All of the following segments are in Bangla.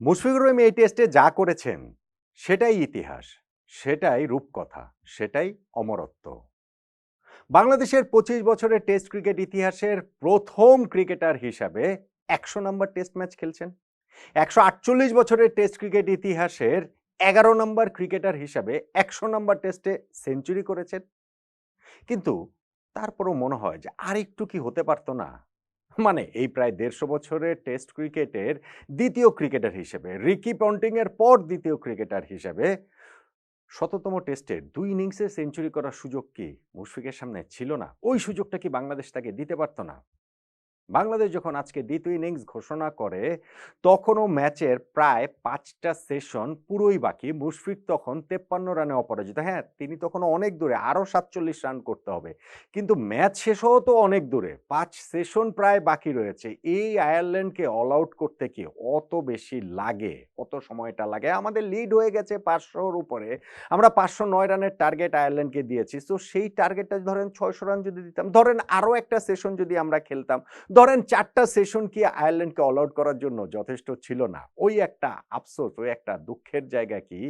মুশফিকুর রহিম এই টেস্টে যা করেছেন, সেটাই ইতিহাস, সেটাই রূপকথা, সেটাই অমরত্ব। বাংলাদেশের পঁচিশ বছরের টেস্ট ক্রিকেট ইতিহাসের প্রথম ক্রিকেটার হিসাবে একশো নম্বর টেস্ট ম্যাচ খেলছেন। একশো আটচল্লিশ বছরের টেস্ট ক্রিকেট ইতিহাসের এগারো নম্বর ক্রিকেটার হিসাবে একশো নম্বর টেস্টে সেঞ্চুরি করেছেন। কিন্তু তারপরও মনে হয় যে আর একটু কি হতে পারতো না? মানে এই প্রায় দেড়শো বছরের টেস্ট ক্রিকেটের দ্বিতীয় ক্রিকেটার হিসেবে, রিকি পন্টিংয়ের পর দ্বিতীয় ক্রিকেটার হিসেবে শততম টেস্টের দুই ইনিংসে সেঞ্চুরি করার সুযোগ কি মুশফিকের সামনে ছিল না? ওই সুযোগটা কি বাংলাদেশ তাকে দিতে পারত না? বাংলাদেশ যখন আজকে দ্বিতীয় ইনিংস ঘোষণা করে, তখনও ম্যাচের প্রায় পাঁচটা সেশন পুরোই বাকি। মুশফিক তখন তেপ্পান্ন রানে অপরাজিত। হ্যাঁ তিনি তখন অনেক দূরে, আরও সাতচল্লিশ রান করতে হবে। কিন্তু ম্যাচ শেষ হওয়া তো অনেক দূরে। পাঁচ সেশন প্রায় বাকি রয়েছে। এই আয়ারল্যান্ডকে অল আউট করতে কি অত বেশি লাগে? কত সময়টা লাগে? আমাদের লিড হয়ে গেছে পাঁচশোর উপরে। আমরা পাঁচশো নয় রানের টার্গেট আয়ারল্যান্ডকে দিয়েছি। তো সেই টার্গেটটা ধরেন ছয়শো রান যদি দিতাম, ধরেন আরও একটা সেশন যদি আমরা খেলতাম ধরেন চারটা সেশন কি আয়ারল্যান্ডকে অল আউট করার জন্য যথেষ্ট ছিল না। ওই একটা আফসোস, ওই একটা দুঃখের জায়গা কি?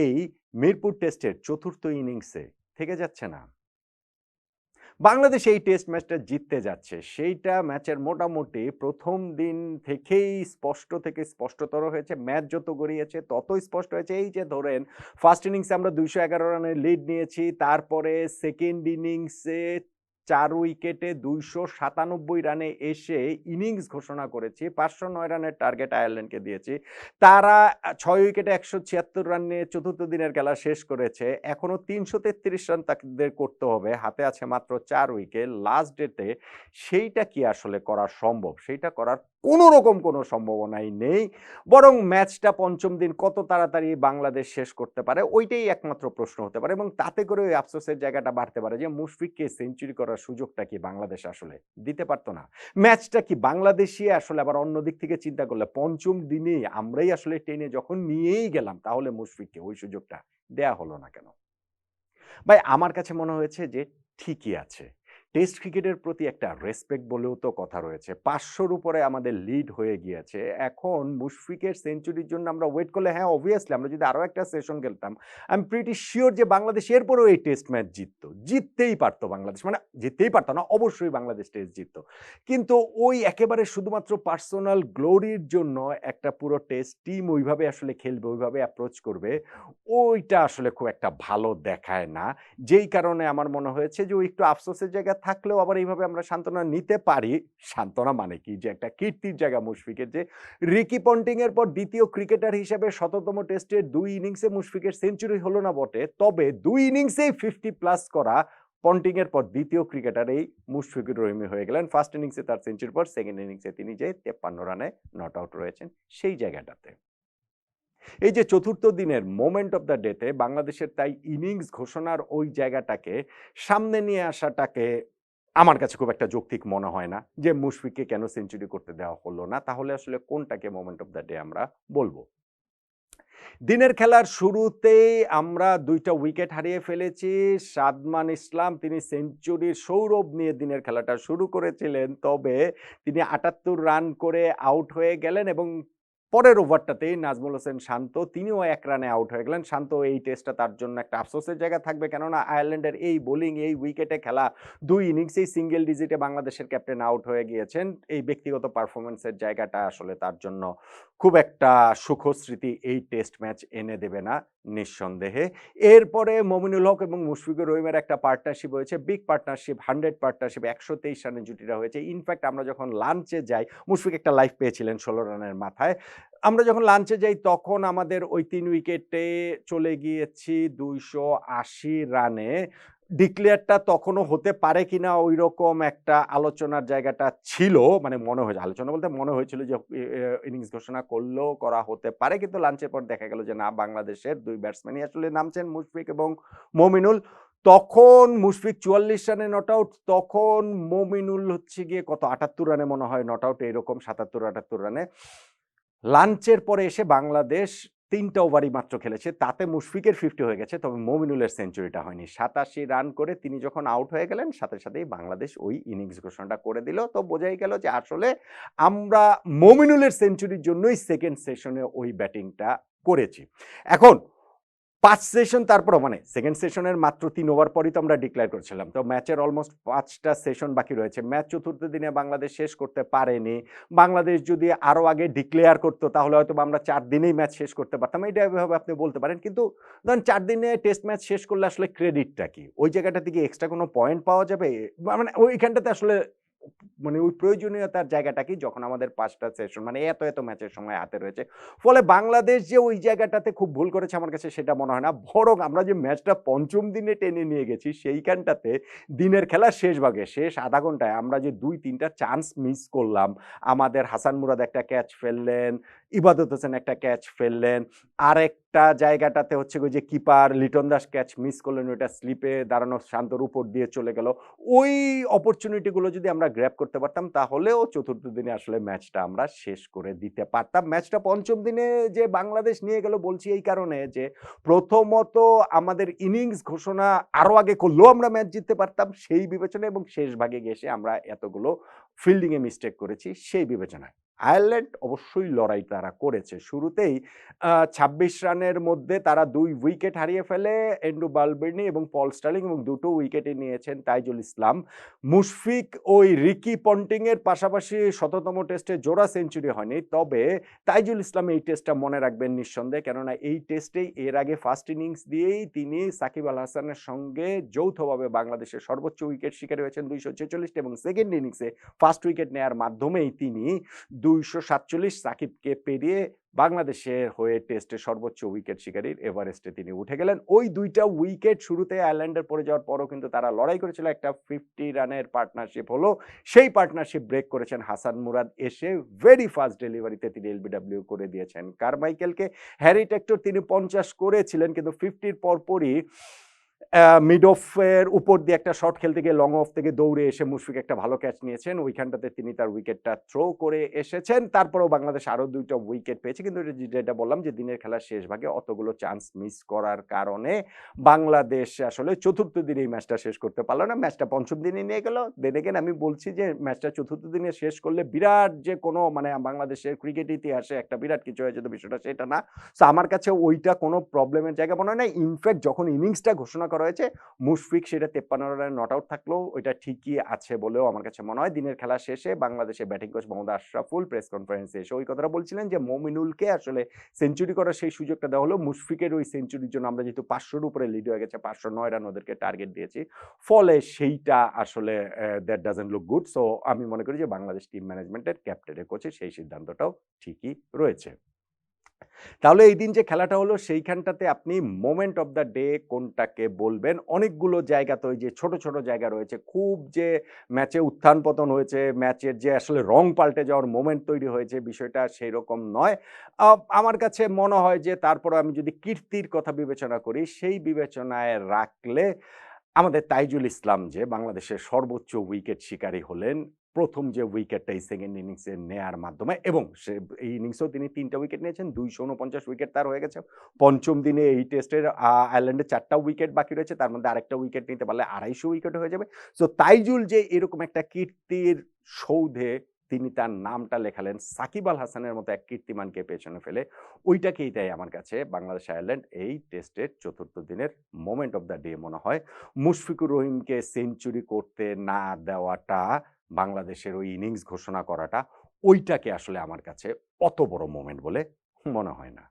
এই মিরপুর টেস্টের চতুর্থ ইনিংসে থেকে যাচ্ছে না? বাংলাদেশ এই টেস্ট ম্যাচটা জিততে যাচ্ছে। সেইটা ম্যাচের মোটামুটি প্রথম দিন থেকেই স্পষ্ট থেকে স্পষ্টতর হয়েছে ম্যাচ যত গড়িয়েছে তত স্পষ্ট হয়েছে। এই যে ধরেন ফার্স্ট ইনিংসে আমরা দুইশো এগারো রানের লিড নিয়েছি, তারপরে সেকেন্ড ইনিংসে চার উইকেটে দুইশো সাতানব্বই রানে এসে ইনিংস ঘোষণা করেছি, পাঁচশো নয় রানের টার্গেট আয়ারল্যান্ডকে দিয়েছি। তারা ছয় উইকেটে একশো ছিয়াত্তর রান নিয়ে চতুর্থ দিনের খেলা শেষ করেছে। এখনও তিনশো তেত্রিশ রান তাদের করতে হবে, হাতে আছে মাত্র চার উইকেট। লাস্ট ডেতে সেইটা কি আসলে করা সম্ভব? সেইটা করার কোনো রকম কোনো সম্ভাবনাই নেই। বরং ম্যাচটা পঞ্চম দিন কত তাড়াতাড়ি বাংলাদেশ শেষ করতে পারে, ওইটাই একমাত্র প্রশ্ন হতে পারে এবং তাতে করে ওই আফসোসের জায়গাটা বাড়তে পারে যে মুশফিককে সেঞ্চুরি করার সুযোগটা কি বাংলাদেশ আসলে দিতে পারতো না। ম্যাচটা কি বাংলাদেশই আসলে আবার অন্য দিক থেকে চিন্তা করলে পঞ্চম দিনেই আমরাই আসলে টেনে যখন নিয়েই গেলাম তাহলে মুশফিককে ওই সুযোগটা দেয়া হলো না কেন? ভাই, আমার কাছে মনে হয়েছে যে ঠিকই আছে। টেস্ট ক্রিকেটের প্রতি একটা রেসপেক্ট বলেও তো কথা রয়েছে। পাঁচশোর উপরে আমাদের লিড হয়ে গিয়েছে। এখন মুশফিকের সেঞ্চুরির জন্য আমরা ওয়েট করলে হ্যাঁ অবভিয়াসলি আমরা যদি আরও একটা সেশন খেলতাম আই এম প্রিটি শিওর যে বাংলাদেশ এরপরেও এই টেস্ট ম্যাচ জিততো। জিততেই পারতো বাংলাদেশ। মানে জিততেই পারতো না, অবশ্যই বাংলাদেশ টেস্ট জিততো। কিন্তু ওই একেবারে শুধুমাত্র পার্সোনাল গ্লোরির জন্য একটা পুরো টেস্ট টিম ওইভাবে আসলে খেলবে, ওইভাবে অ্যাপ্রোচ করবে, ওইটা আসলে খুব একটা ভালো দেখায় না। যেই কারণে আমার মনে হয়েছে যে ওই একটু আফসোসের জায়গা থাকলেও আবার এইভাবে আমরা সান্ত্বনা নিতে পারি। সান্ত্বনা মানে কি? যে একটা কীর্তির জায়গা মুশফিকের। যে রিকি পন্টিং এর পর দ্বিতীয় ক্রিকেটার হিসেবে শততম টেস্টের দুই ইনিংসে মুশফিকের সেঞ্চুরি হলো না বটে। তবে দুই ইনিংসেই ফিফটি প্লাস করা পন্টিং এর পর দ্বিতীয় ক্রিকেটার এই মুশফিকুর রহিমি হয়ে গেলেন। ফার্স্ট ইনিংসে তার সেঞ্চুরির পর, সেকেন্ড ইনিংসে তিনি যে তেপ্পান্ন রানে নট আউট রয়েছেন সেই জায়গাটাতে। এই যে চতুর্থ দিনের মোমেন্ট অফ দ্য ডেতে বাংলাদেশের তাই ইনিংস ঘোষণার ওই জায়গাটাকে সামনে নিয়ে আসাটাকে আমার কাছে খুব একটা যৌক্তিক মনে হয় না যে মুশফিককে কেন সেঞ্চুরি করতে দেওয়া হলো না, তাহলে আসলে কোনটাকে মোমেন্ট অফ দ্য ডে আমরা বলব? দিনের খেলার শুরুতেই আমরা দুইটা উইকেট হারিয়ে ফেলেছি। সাদমান ইসলাম তিনি সেঞ্চুরির সৌরভ নিয়ে দিনের খেলাটা শুরু করেছিলেন, তবে তিনি আটাত্তর রান করে আউট হয়ে গেলেন এবং পরের ওভারটাতেই নাজমুল হোসেন শান্ত, তিনিও এক রানে আউট হয়ে গেলেন। শান্ত এই টেস্টটা তার জন্য একটা আফসোসের জায়গা থাকবে। কেননা আয়ারল্যান্ডের এই বোলিং, এই উইকেটে খেলা দুই ইনিংসেই সিঙ্গেল ডিজিটে বাংলাদেশের ক্যাপ্টেন আউট হয়ে গিয়েছেন। এই ব্যক্তিগত পারফরমেন্সের জায়গাটা আসলে তার জন্য খুব একটা সুখস্মৃতি এই টেস্ট ম্যাচ এনে দেবে না। নিঃসন্দেহে। এরপরে মমিনুল হক এবং মুশফিকুর রহিমের একটা পার্টনারশিপ হয়েছে বিগ পার্টনারশিপ হান্ড্রেড পার্টনারশিপ একশো তেইশ রানের জুটিটা হয়েছে। ইনফ্যাক্ট আমরা যখন লাঞ্চে যাই, মুশফিক একটা লাইফ পেয়েছিলেন ষোলো রানের মাথায়। আমরা যখন লাঞ্চে যাই, তখন আমাদের ওই তিন উইকেটে চলে গিয়েছি দুইশো আশি রানে। ডিক্লেয়ারটা তখনও হতে পারে কিনা ওই রকম একটা আলোচনার জায়গাটা ছিল মানে মনে হয়েছে, আলোচনা বলতে মনে হয়েছিল যে ইনিংস ঘোষণা করলেও করা হতে পারে, কিন্তু লাঞ্চের পর দেখা গেল যে না, বাংলাদেশের দুই ব্যাটসম্যানই আসলে নামছেন মুশফিক এবং মমিনুল। তখন মুশফিক চুয়াল্লিশ রানে নট আউট তখন মমিনুল হচ্ছে গিয়ে কত, আটাত্তর রানে মনে হয় নট আউট এরকম সাতাত্তর, আটাত্তর রানে। লাঞ্চের পরে এসে বাংলাদেশ তিনটা ওভারই মাত্র খেলেছে। তাতে মুশফিকের ফিফটি হয়ে গেছে, তবে মমিনুলের সেঞ্চুরিটা হয়নি। সাতাশি রান করে তিনি যখন আউট হয়ে গেলেন, সাথে সাথেই বাংলাদেশ ওই ইনিংস ঘোষণাটা করে দিল। তো বোঝাই গেল যে আসলে আমরা মমিনুলের সেঞ্চুরির জন্যই সেকেন্ড সেশনে ওই ব্যাটিংটা করেছি। এখন পাঁচ সেশন তারপর মানে সেকেন্ড সেশনের মাত্র তিন ওভার পরই তো আমরা ডিক্লেয়ার করেছিলাম। তো ম্যাচের অলমোস্ট পাঁচটা সেশন বাকি রয়েছে। ম্যাচ চতুর্থ দিনে বাংলাদেশ শেষ করতে পারেনি। বাংলাদেশ যদি আরও আগে ডিক্লেয়ার করতো, তাহলে হয়তো আমরা চার দিনেই ম্যাচ শেষ করতে পারতাম। এটা এভাবে আপনি বলতে পারেন। কিন্তু ধরেন চার দিনে টেস্ট ম্যাচ শেষ করলে আসলে ক্রেডিটটা কি? ওই জায়গাটা থেকে এক্সট্রা কোনো পয়েন্ট পাওয়া যাবে? মানে ওইখানটাতে আসলে মানে ওই প্রয়োজনীয়তার জায়গাটা কি যখন আমাদের পাঁচটা সেশন মানে এত এত ম্যাচের সময় হাতে রয়েছে। ফলে বাংলাদেশ যে ওই জায়গাটাতে খুব ভুল করেছে আমার কাছে সেটা মনে হয় না। বরং আমরা যে ম্যাচটা পঞ্চম দিনে টেনে নিয়ে গেছি, সেইখানটাতে দিনের খেলা শেষ ভাগে, শেষ আধা ঘন্টায় আমরা যে দুই তিনটা চান্স মিস করলাম, আমাদের হাসান মুরাদ একটা ক্যাচ ফেললেন ইবাদত হোসেন একটা ক্যাচ ফেললেন। আর একটা জায়গাটাতে হচ্ছে যে keeper Liton Das catch miss করলেন, ওইটা স্লিপে দাঁড়ানো শান্তর উপর দিয়ে চলে গেল। ওই অপরচুনিটিগুলো যদি আমরা গ্র্যাপ করতে পারতাম, তাহলেও চতুর্থ দিনে আসলে ম্যাচটা আমরা শেষ করে দিতে পারতাম। ম্যাচটা পঞ্চম দিনে যে বাংলাদেশ নিয়ে গেল বলছি এই কারণে যে প্রথমত আমাদের ইনিংস ঘোষণা আরও আগে করলেও আমরা ম্যাচ জিততে পারতাম, সেই বিবেচনা এবং শেষ ভাগে গেছে আমরা এতগুলো ফিল্ডিংয়ে মিস্টেক করেছি, সেই বিবেচনায়। আয়ারল্যান্ড অবশ্যই লড়াই তারা করেছে। শুরুতেই ছাব্বিশ রানের মধ্যে তারা দুই উইকেট হারিয়ে ফেলে এন্ডু বালবের্নি এবং পল স্টার্লিং এবং দুটো উইকেটে নিয়েছেন তাইজুল ইসলাম মুশফিক ওই রিকি পন্টিংয়ের পাশাপাশি শততম টেস্টে জোড়া সেঞ্চুরি হয়নি। তবে তাইজুল ইসলাম এই টেস্টটা মনে রাখবেন নিঃসন্দেহে, কেননা এই টেস্টেই এর আগে ফার্স্ট ইনিংস দিয়েই তিনি সাকিব আল হাসানের সঙ্গে যৌথভাবে বাংলাদেশের সর্বোচ্চ উইকেট শিকারী হয়েছেন দুইশো ছেচল্লিশটা এবং সেকেন্ড ইনিংসে ফার্স্ট উইকেট নেয়ার মাধ্যমেই তিনি দুইশো সাতচল্লিশ সাকিবকে পেরিয়ে বাংলাদেশের হয়ে টেস্টে সর্বোচ্চ উইকেট শিকারীর এভারেস্টে তিনি উঠে গেলেন। ওই দুইটা উইকেট শুরুতে আয়ারল্যান্ডের পড়ে যাওয়ার পরও কিন্তু তারা লড়াই করেছিল। একটা ফিফটি রানের পার্টনারশিপ হলো। সেই পার্টনারশিপ ব্রেক করেছেন হাসান মুরাদ। এসে ভেরি ফাস্ট ডেলিভারিতে তিনি এলবিডাব্লিউ করে দিয়েছেন। কারমাইকেলকে হ্যারি টেক্টর তিনি পঞ্চাশ করেছিলেন, কিন্তু ফিফটির পরপরই মিড অফের উপর দিয়ে একটা শট খেলতে গিয়ে লং অফ থেকে দৌড়ে এসে মুশফিক একটা ভালো ক্যাচ নিয়েছেন। ওইখানটাতে তিনি তার উইকেটটা থ্রো করে এসেছেন। তারপরেও বাংলাদেশ আরও দুইটা উইকেট পেয়েছে। কিন্তু যেটা বললাম যে, দিনের খেলার শেষ ভাগে অতগুলো চান্স মিস করার কারণে বাংলাদেশ আসলে চতুর্থ দিনে এই ম্যাচটা শেষ করতে পারল না। ম্যাচটা পঞ্চম দিনে নিয়ে গেল। দেন এগেন আমি বলছি যে ম্যাচটা চতুর্থ দিনে শেষ করলে বিরাট যে কোনো মানে বাংলাদেশের ক্রিকেট ইতিহাসে একটা বিরাট কিছু হয়ে যেত, বিষয়টা সেটা না। তো আমার কাছে ওইটা কোনো প্রবলেমের জায়গা মনে হয় না। ইনফ্যাক্ট যখন ইনিংসটা ঘোষণা করা হয়েছে মুশফিক সেটা তেপ্পান্ন রানে নট আউট থাকলেও ওইটা ঠিকই আছে বলেও আমার কাছে মনে হয়। দিনের খেলা শেষে বাংলাদেশের batting coach Mohammad Ashraful press কনফারেন্সে এসে ওই কথাটা বলছিলেন যে, মমিনুলকে আসলে সেঞ্চুরি করার সেই সুযোগটা দেওয়া হলো। মুশফিকের ওই সেঞ্চুরির জন্য আমরা যেহেতু পাঁচশোর উপরে লিড হয়ে গেছে, পাঁচশো নয় রান ওদেরকে টার্গেট দিয়েছি। ফলে সেইটা আসলে that doesn't look good so আমি মনে করি যে, বাংলাদেশ টিম ম্যানেজমেন্টের ক্যাপ্টেনের কোচের সেই সিদ্ধান্তটাও ঠিকই রয়েছে। তাহলে এই দিন যে খেলাটা হলো, সেইখানটাতে আপনি মোমেন্ট অফ দ্য ডে কোনটাকে বলবেন? অনেকগুলো জায়গা তো ওই যে ছোট ছোট জায়গা রয়েছে। খুব যে ম্যাচে উত্থান পতন হয়েছে ম্যাচের যে আসলে রং পাল্টে যাওয়ার মোমেন্ট তৈরি হয়েছে, বিষয়টা সেই রকম নয় আমার কাছে মনে হয় যে তারপরে আমি যদি কীর্তির কথা বিবেচনা করি, সেই বিবেচনায় রাখলে আমাদের তাইজুল ইসলাম যে বাংলাদেশের সর্বোচ্চ উইকেট শিকারী হলেন প্রথম যে উইকেটটা এই সেকেন্ড ইনিংসে নেয়ার মাধ্যমে এবং সে এই ইনিংসেও তিনি তিনটা উইকেট নিয়েছেন, দুইশো উনপঞ্চাশ উইকেট তার হয়ে গেছে। পঞ্চম দিনে এই টেস্টের আয়ারল্যান্ডে চারটা উইকেট বাকি রয়েছে, তার মধ্যে আরেকটা উইকেট নিতে পারলে আড়াইশো উইকেট হয়ে যাবে। সো তাইজুল যে এরকম একটা কীর্তির সৌধে তিনি তার নামটা লেখালেন, সাকিব আল হাসানের মতো এক কীর্তিমানকে পেছনে ফেলে, ওইটাকেই দেয় আমার কাছে বাংলাদেশ আয়ারল্যান্ড এই টেস্টের চতুর্থ দিনের মোমেন্ট অফ দ্য ডে মনে হয়। মুশফিকুর রহিমকে সেঞ্চুরি করতে না দেওয়াটা বাংলাদেশের ওই ইনিংস ঘোষণা করাটা ওইটাকে আসলে আমার কাছে অত বড় মোমেন্ট বলে মনে হয় না।